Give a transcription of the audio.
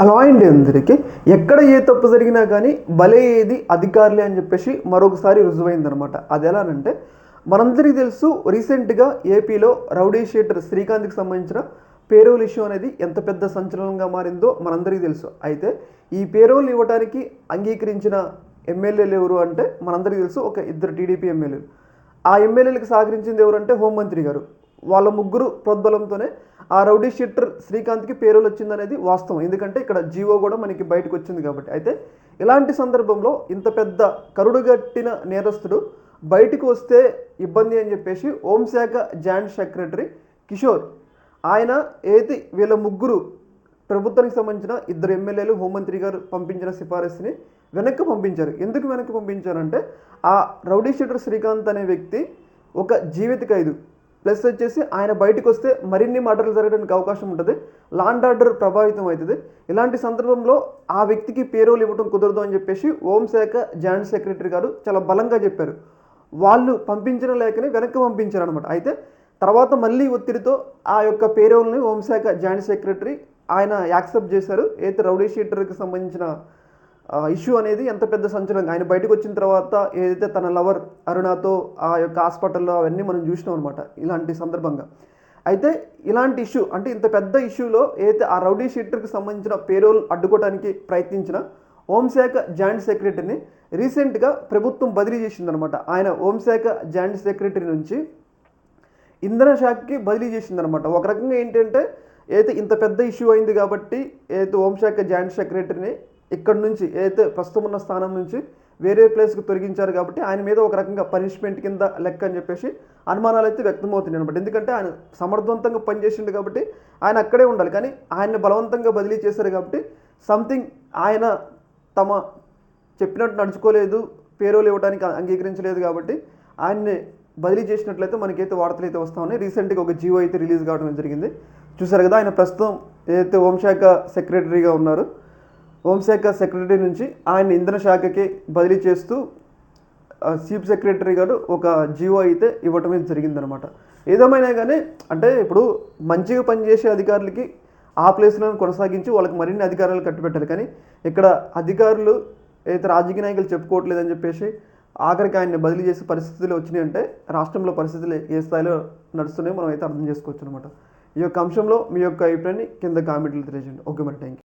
అలా అందరికీ ఎక్కడ ఏ తప్పు జరిగినా కానీ బలే ఏది అధికారులే అని చెప్పేసి మరొకసారి రుజువైందనమాట. అది ఎలానంటే మనందరికీ తెలుసు రీసెంట్గా ఏపీలో రౌడీ షీటర్ శ్రీకాంత్కి సంబంధించిన పేరోల్ ఇష్యూ అనేది ఎంత పెద్ద సంచలనంగా మారిందో మనందరికీ తెలుసు. అయితే ఈ పేరోల్ ఇవ్వడానికి అంగీకరించిన ఎమ్మెల్యేలు ఎవరు అంటే మనందరికీ తెలుసు ఒక ఇద్దరు టీడీపీ ఎమ్మెల్యేలు. ఆ ఎమ్మెల్యేలకు సహకరించింది ఎవరంటే హోంమంత్రి గారు. వాళ్ళ ముగ్గురు ప్రోద్బలంతోనే ఆ రౌడీ షీటర్ శ్రీకాంత్కి పేరులు వచ్చిందనేది వాస్తవం. ఎందుకంటే ఇక్కడ జీవో కూడా మనకి బయటకు వచ్చింది కాబట్టి. అయితే ఇలాంటి సందర్భంలో ఇంత పెద్ద కరుడుగట్టిన నేరస్తుడు బయటకు వస్తే ఇబ్బంది అని చెప్పేసి హోంశాఖ జాయింట్ సెక్రటరీ కిషోర్ ఆయన ఏది వీళ్ళ ముగ్గురు ప్రభుత్వానికి సంబంధించిన ఇద్దరు ఎమ్మెల్యేలు హోంమంత్రి గారు పంపించిన సిఫారసుని వెనక్కి పంపించారు. ఎందుకు వెనక్కి పంపించారంటే ఆ రౌడీ షీటర్ శ్రీకాంత్ అనే వ్యక్తి ఒక జీవిత ఖైదు ప్లస్ వచ్చేసి ఆయన బయటకు వస్తే మరిన్ని మర్డర్లు జరగడానికి అవకాశం ఉంటుంది. లాండ్ ఆర్డర్ ప్రభావితం అవుతుంది. ఇలాంటి సందర్భంలో ఆ వ్యక్తికి పేరోలు ఇవ్వడం కుదరదు అని చెప్పేసి హోంశాఖ జాయింట్ సెక్రటరీ గారు చాలా బలంగా చెప్పారు. వాళ్ళు పంపించిన లేఖని వెనక్కి పంపించారు అనమాట అయితే తర్వాత మళ్ళీ ఒత్తిడితో ఆ యొక్క పేరోల్ని హోంశాఖ జాయింట్ సెక్రటరీ ఆయన యాక్సెప్ట్ చేశారు. అయితే రౌడీ షీటర్కి సంబంధించిన ఇష్యూ అనేది ఎంత పెద్ద సంచలనం? ఆయన బయటకు వచ్చిన తర్వాత ఏదైతే తన లవర్ అరుణాతో ఆ యొక్క హాస్పిటల్లో అవన్నీ మనం చూసినాం అనమాట ఇలాంటి సందర్భంగా. అయితే ఇలాంటి ఇష్యూ అంటే ఇంత పెద్ద ఇష్యూలో ఏదైతే ఆ రౌడీ షీటర్కి సంబంధించిన పేరోల్ అడ్డుకోవడానికి ప్రయత్నించిన హోంశాఖ జాయింట్ సెక్రటరీని రీసెంట్గా ప్రభుత్వం బదిలీ చేసిందనమాట ఆయన హోంశాఖ జాయింట్ సెక్రటరీ నుంచి ఇంధన శాఖకి బదిలీ చేసిందనమాట ఒక రకంగా ఏంటంటే ఏదైతే ఇంత పెద్ద ఇష్యూ అయింది కాబట్టి ఏదైతే హోంశాఖ జాయింట్ సెక్రటరీని ఇక్కడ నుంచి ఏదైతే ప్రస్తుతం ఉన్న స్థానం నుంచి వేరే ప్లేస్కి తొలగించారు కాబట్టి ఆయన మీద ఒక రకంగా పనిష్మెంట్ కింద లెక్క అని చెప్పేసి అనుమానాలు అయితే వ్యక్తమవుతున్నాయి అనమాట ఎందుకంటే ఆయన సమర్థవంతంగా పనిచేసిండు కాబట్టి ఆయన అక్కడే ఉండాలి. కానీ ఆయన్ని బలవంతంగా బదిలీ చేశారు కాబట్టి సంథింగ్ ఆయన తమ చెప్పినట్టు నడుచుకోలేదు పేరోలు ఇవ్వడానికి అంగీకరించలేదు కాబట్టి ఆయన్ని బదిలీ చేసినట్లయితే మనకైతే వార్తలు అయితే వస్తా ఉన్నాయి. రీసెంట్గా ఒక జీవో అయితే రిలీజ్ కావడం జరిగింది. చూసారు కదా ఆయన ప్రస్తుతం ఏదైతే హోంశాఖ సెక్రటరీగా ఉన్నారు హోంశాఖ సెక్రటరీ నుంచి ఆయన ఇంధన శాఖకి బదిలీ చేస్తూ చీఫ్ సెక్రటరీ గారు ఒక జీవో అయితే ఇవ్వటమే జరిగిందనమాట ఏదేమైనా కానీ అంటే ఇప్పుడు మంచిగా పనిచేసే అధికారులకి ఆ ప్లేస్లను కొనసాగించి వాళ్ళకి మరిన్ని అధికారాలు కట్టుబెట్టాలి కానీ ఇక్కడ అధికారులు అయితే రాజకీయ నాయకులు చెప్పుకోవట్లేదని చెప్పేసి ఆఖరికి ఆయన్ని బదిలీ చేసే పరిస్థితులు వచ్చినాయి అంటే రాష్ట్రంలో పరిస్థితులు ఏ స్థాయిలో నడుస్తున్నాయో మనం అయితే అర్థం చేసుకోవచ్చు అనమాట ఈ యొక్క అంశంలో మీ యొక్క అభిప్రాయాన్ని కింద కామెంట్లు తెలియజేయండి. ఓకే మరి థ్యాంక్ యూ